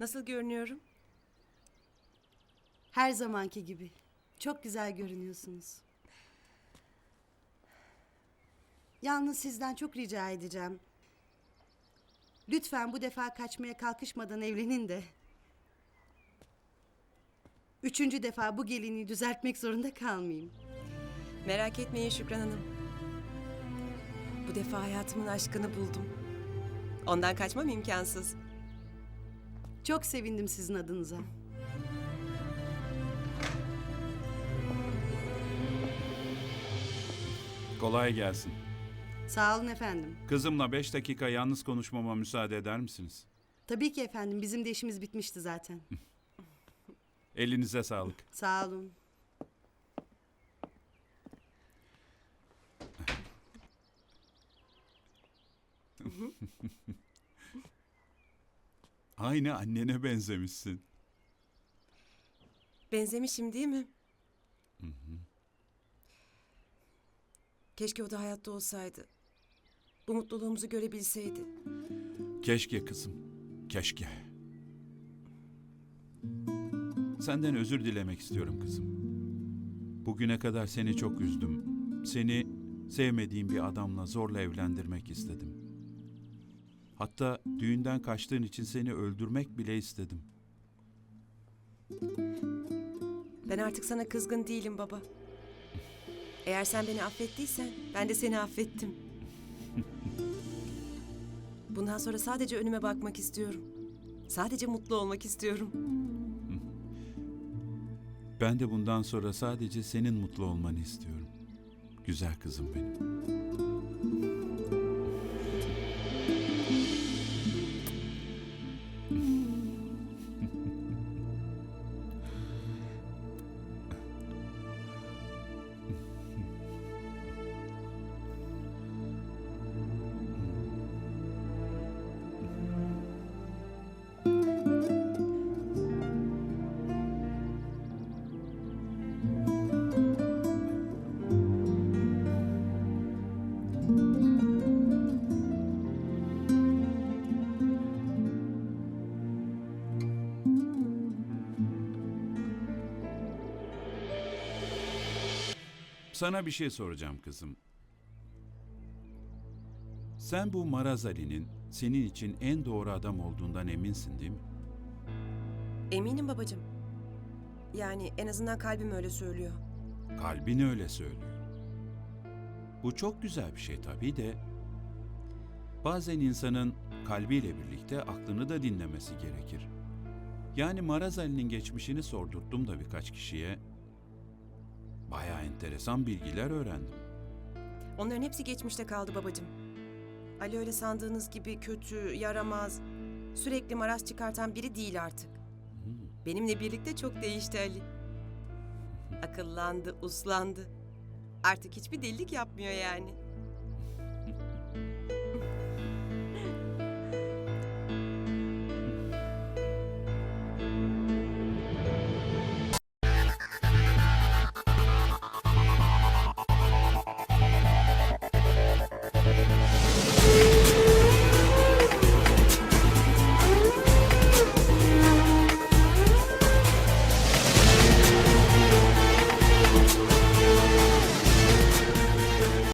Nasıl görünüyorum? Her zamanki gibi. Çok güzel görünüyorsunuz. Yalnız sizden çok rica edeceğim. Lütfen bu defa kaçmaya kalkışmadan evlenin de. Üçüncü defa bu gelinliği düzeltmek zorunda kalmayayım. Merak etmeyin Şükran Hanım. Bu defa hayatımın aşkını buldum. Ondan kaçmam imkansız. Çok sevindim sizin adınıza. Kolay gelsin. Sağ olun efendim. Kızımla beş dakika yalnız konuşmama müsaade eder misiniz? Tabii ki efendim. Bizim de işimiz bitmişti zaten. Elinize sağlık. Sağ olun. Aynı annene benzemişsin. Benzemişim değil mi? Keşke o da hayatta olsaydı. Bu mutluluğumuzu görebilseydi. Keşke kızım. Keşke. Senden özür dilemek istiyorum kızım. Bugüne kadar seni çok üzdüm. Seni sevmediğim bir adamla zorla evlendirmek istedim. Hatta düğünden kaçtığın için seni öldürmek bile istedim. Ben artık sana kızgın değilim baba. Eğer sen beni affettiysen ben de seni affettim. Bundan sonra sadece önüme bakmak istiyorum. Sadece mutlu olmak istiyorum. Ben de bundan sonra sadece senin mutlu olmanı istiyorum. Güzel kızım benim. Sana bir şey soracağım kızım. Sen bu Maraz Ali'nin senin için en doğru adam olduğundan eminsin değil mi? Eminim babacığım. Yani en azından kalbim öyle söylüyor. Kalbin öyle söylüyor. Bu çok güzel bir şey tabii de bazen insanın kalbiyle birlikte aklını da dinlemesi gerekir. Yani Maraz Ali'nin geçmişini sordurttum da birkaç kişiye. Bayağı enteresan bilgiler öğrendim. Onların hepsi geçmişte kaldı babacığım. Ali öyle sandığınız gibi kötü, yaramaz, sürekli maraz çıkartan biri değil artık. Benimle birlikte çok değişti Ali. Akıllandı, uslandı. Artık hiçbir delilik yapmıyor yani.